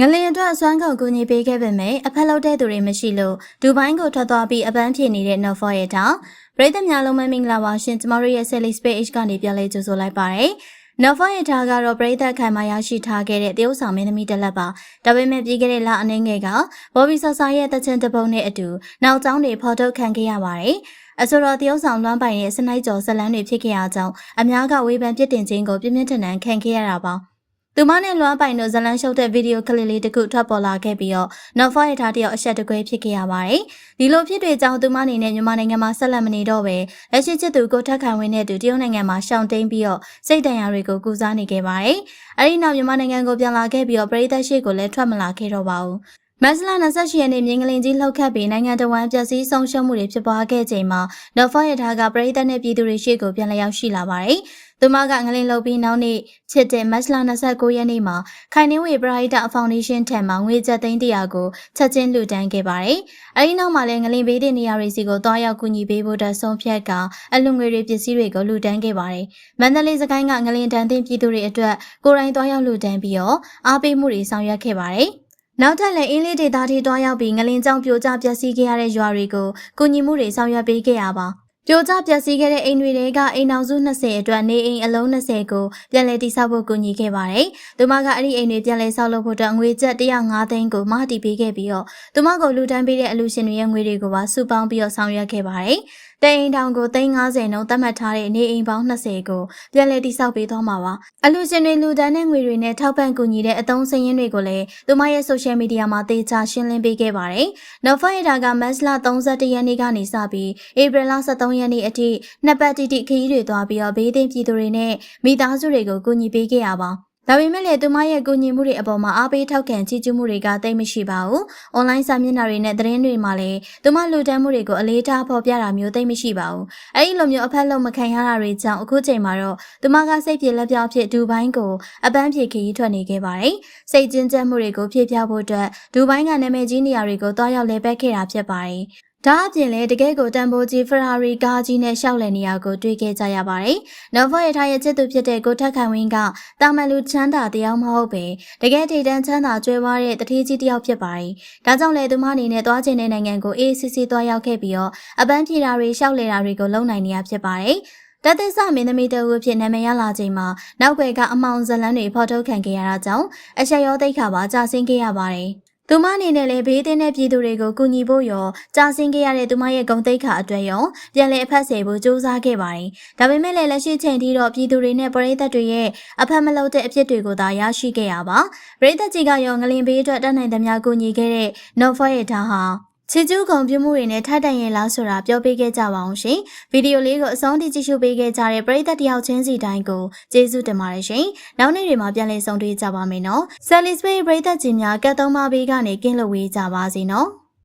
ငလင်အတွက်အစွမ်းကုန်ကူညီပေးခဲ့ပေမဲ့အဖက်လောက်တဲ့သူတွေမရှိလို့ဒူဘိုင်းကိုထွက်သွားပြီးအပန်းဖြေနေတဲ့ Novo ရဲ့တောင်ပရိသတ်များလုံးမမင်္ဂလာပါရှင်ကျမတို့ရဲ့ Selly Space ကနေပြန်လဲကြိုဆိုလိုက်ပါရစေ။ Novo ရဲ့ထားကတော့ပရိသတ်ခံမှရရှိထားခဲ့တဲ့တရုတ်ဆောင်မင်းသမီးတစ်လက်ပါ။ဒါပေမဲ့ပြီးခဲ့တဲ့လအနေငယ်ကဘော်ဘီဆာဆာရဲ့တချင်တပုံနဲ့အတူနောက်ကျောင်းတွေဖော်ထုတ်ခံခဲ့ရပါတယ်။အဆိုတော်တရုတ်ဆောင်လွမ်းပိုင်ရဲ့စနိုက်ကျော်ဇလန်းတွေဖြစ်ခဲ့ရကြောင်းအများကဝေဖန်ပြစ်တင်ခြင်းကိုပြင်းပြင်းထန်ထန်ခံခဲ့ရတာပါ။ သူမနဲ့လွမ်းပိုင်တို့ဇလန်းရှုပ်တဲ့ဗီဒီယိုကလစ်လေးတစ်ခုထွက်ပေါ်လာခဲ့ပြီးတော့နော်ဖော့ရထားတယောက်အဆက်တကွဲဖြစ်ခဲ့ရပါတယ်။ဒီလိုဖြစ်တွေကြောင့်သူမအနေနဲ့မြန်မာနိုင်ငံမှာဆက်လက်မနေတော့ပဲလက်ရှိချစ်သူကိုထက်ခံဝင်းတဲ့သူတရုတ်နိုင်ငံမှာရှောင်တိန်ပြီးတော့စိတ်တန်ရာတွေကိုကူစားနေခဲ့ပါတယ်။အဲဒီနောက်မြန်မာနိုင်ငံကိုပြန်လာခဲ့ပြီးတော့ပြည်သက်ရှိကိုလည်းထွက်မလာခဲ့တော့ပါဘူး။ မက်စလာ28ရက်နေ့မြင်းကလင်ကြီးလှုပ်ခတ်ပြီးနိုင်ငံတော်ဝန်ပျက်စီးဆုံးရှုံးမှုတွေဖြစ်ပွားခဲ့ချိန်မှာနော်ဖော့ရထားကပြည်သက်နဲ့ပြည်သူတွေရှေ့ကိုပြန်လည်ရောက်ရှိလာပါတယ်။သူမကငလင်လှုပ်ပြီးနောက်နေ့ချစ်တဲ့မက်စလာ29ရက်နေ့မှာခိုင်နှင်းဝေပရိုက်တာဖောင်ဒေးရှင်းထံမှငွေကျပ်သိန်းတရာကိုချက်ချင်းလှူဒန်းခဲ့ပါတယ်။အဲဒီနောက်မှာလည်းငလင်ဘေးတဲ့နေရာတွေစီကိုတွားရောက်ကူညီပေးဖို့တဆုံးဖြတ်ကအလူငွေတွေပစ္စည်းတွေကိုလှူဒန်းခဲ့ပါတယ်။မန္တလေးစကိုင်းကငလင်တန်းသိန်းပြည်သူတွေအတွက်ကိုယ်တိုင်တွားရောက်လှူဒန်းပြီးတော့အားပေးမှုတွေဆောင်ရွက်ခဲ့ပါတယ်။ နောက်ထပ်လည်းအင်းလေးဒေတာထိတွားရောက်ပြီးငလင်ကြောင်ပြိုကျပျက်စီးခဲ့ရတဲ့ရွာတွေကိုကူညီမှုတွေဆောင်ရွက်ပေးခဲ့ရပါပြိုကျပျက်စီးခဲ့တဲ့အိမ်တွေကအိမ်အောင်စု20အတွက်နေအိမ်အလုံး20ကိုပြန်လည်တည်ဆောက်ဖို့ကူညီခဲ့ပါတယ်။သူမကအဲ့ဒီအိမ်တွေပြန်လည်ဆောက်လုပ်ဖို့အတွက်ငွေကျပ်105သိန်းကိုမဟာတီပေးခဲ့ပြီးတော့သူမကိုလူတန်းပေးတဲ့အလူရှင်တွေရဲ့ငွေတွေကိုပါစုပေါင်းပြီးတော့ဆောင်ရွက်ခဲ့ပါတယ်။ တအိမ်တောင်ကို350နှုန်းသတ်မှတ်ထားတဲ့နေအိမ်ပေါင်း20ကိုပြန်လည်တည်ဆောက်ပေးသွားမှာပါ။အလူရှင်တွေလူတန်းတဲ့ငွေတွေနဲ့ထောက်ပံ့ကူညီတဲ့အသုံးစရင်းတွေကိုလည်းသူမရဲ့ social media မှာသေချာရှင်းလင်းပေးခဲ့ပါတယ်။ Nova ရတာကမတ်လ31ရက်နေ့ကနေစပြီးဧပြီလ23ရက်နေ့အထိနှစ်ပတ်တိတိခရီးတွေသွားပြီးတော့ဘေးသင့်ပြည်သူတွေနဲ့မိသားစုတွေကိုကူညီပေးခဲ့ရပါ ဒါပေမဲ့လည်းသူမရဲ့ကူညီမှုတွေအပေါ်မှာအားပေးထောက်ခံချီးကျူးမှုတွေကတိတ်မရှိပါဘူး။ online စာမျက်နှာတွေနဲ့သတင်းတွေမှာလည်းသူမလူတန်းမှုတွေကိုအလေးထားဖော်ပြတာမျိုးတိတ်မရှိပါဘူး။အဲဒီလိုမျိုးအဖက်လုံးမခံရတာတွေကြောင့်အခုချိန်မှာတော့သူမကစိတ်ပြေလက်ပြောက်ဖြစ်ဒူဘိုင်းကိုအပန်းဖြေခရီးထွက်နေခဲ့ပါတယ်။စိတ်ကျဉ်ကျပ်မှုတွေကိုဖြည့်ပြဖို့အတွက်ဒူဘိုင်းကနာမည်ကြီးနေရာတွေကိုတွားရောက်လဲပတ်ခဲ့တာဖြစ်ပါတယ်။ ဒါအပြင်လည်းတကယ်ကိုတန်ဖိုးကြီး Ferrari ကားကြီးနဲ့ရှောက်လည်နေရကိုတွေ့ခဲ့ကြရပါတယ်။ Nova ရထားရဲ့ချစ်သူဖြစ်တဲ့ကိုထက်ခိုင်ဝင်းကတာမန်လူချမ်းသာတယောက်မဟုတ်ပဲတကယ်ထိတ်တန်းချမ်းသာကြွယ်ဝတဲ့တထေးကြီးတယောက်ဖြစ်ပါတယ်။ဒါကြောင့်လည်းသူမအနေနဲ့သွားချင်တဲ့နိုင်ငံကို ACC သွားရောက်ခဲ့ပြီးတော့အပန်းဖြေတာတွေရှောက်လည်တာတွေကိုလုပ်နိုင်နေရဖြစ်ပါတယ်။တသက်စမင်းသမီးတအုပ်ဖြစ်နာမည်ရလာချိန်မှာနောက်ွယ်ကအမောင်ဇလန်းတွေဖော်ထုတ်ခံခဲ့ရတာကြောင့်အဆက်ရောသိခါပါကြာဆင်းခဲ့ရပါတယ်။ သူမအနေနဲ့လည်းဘေးသင်းတဲ့ပြည်သူတွေကိုကူညီဖို့ရောကြာဆင်းခဲ့ရတဲ့သူမရဲ့ဂုဏ်သိက္ခာအတွက်ရောပြန်လည်အဖက်ဆယ်ဖို့စူးစမ်းခဲ့ပါတယ်။ဒါပေမဲ့လည်းလက်ရှိချိန်ထိတော့ပြည်သူတွေနဲ့ပရိသတ်တွေရဲ့အဖက်မလုပ်တဲ့အဖြစ်တွေကိုသာရရှိခဲ့ရပါ။ပရိသတ်ကြီးကရောငလင်ဘေးအတွက်တတ်နိုင်သမျှကူညီခဲ့တဲ့ Nova ရဲ့ထားဟာ ချစ်ကျူးကုန်ပြမှုတွေနဲ့ထပ်တန်ရဲ့လားဆိုတာပြောပေးခဲ့ကြပါအောင်ရှင်။ဗီဒီယိုလေးကိုအဆုံးထိကြည့်ရှုပေးခဲ့ကြတဲ့ပရိသတ်တယောက်ချင်းစီတိုင်းကိုကျေးဇူးတင်ပါတယ်ရှင်။နောက်နေ့တွေမှာပြန်လည်ဆုံတွေ့ကြပါမယ်နော်။ Sally Spray ပရိသတ်ကြီးများကတ်သုံးပါးဘေးကနေကင်းလွတ်ဝေးကြပါစေနော်။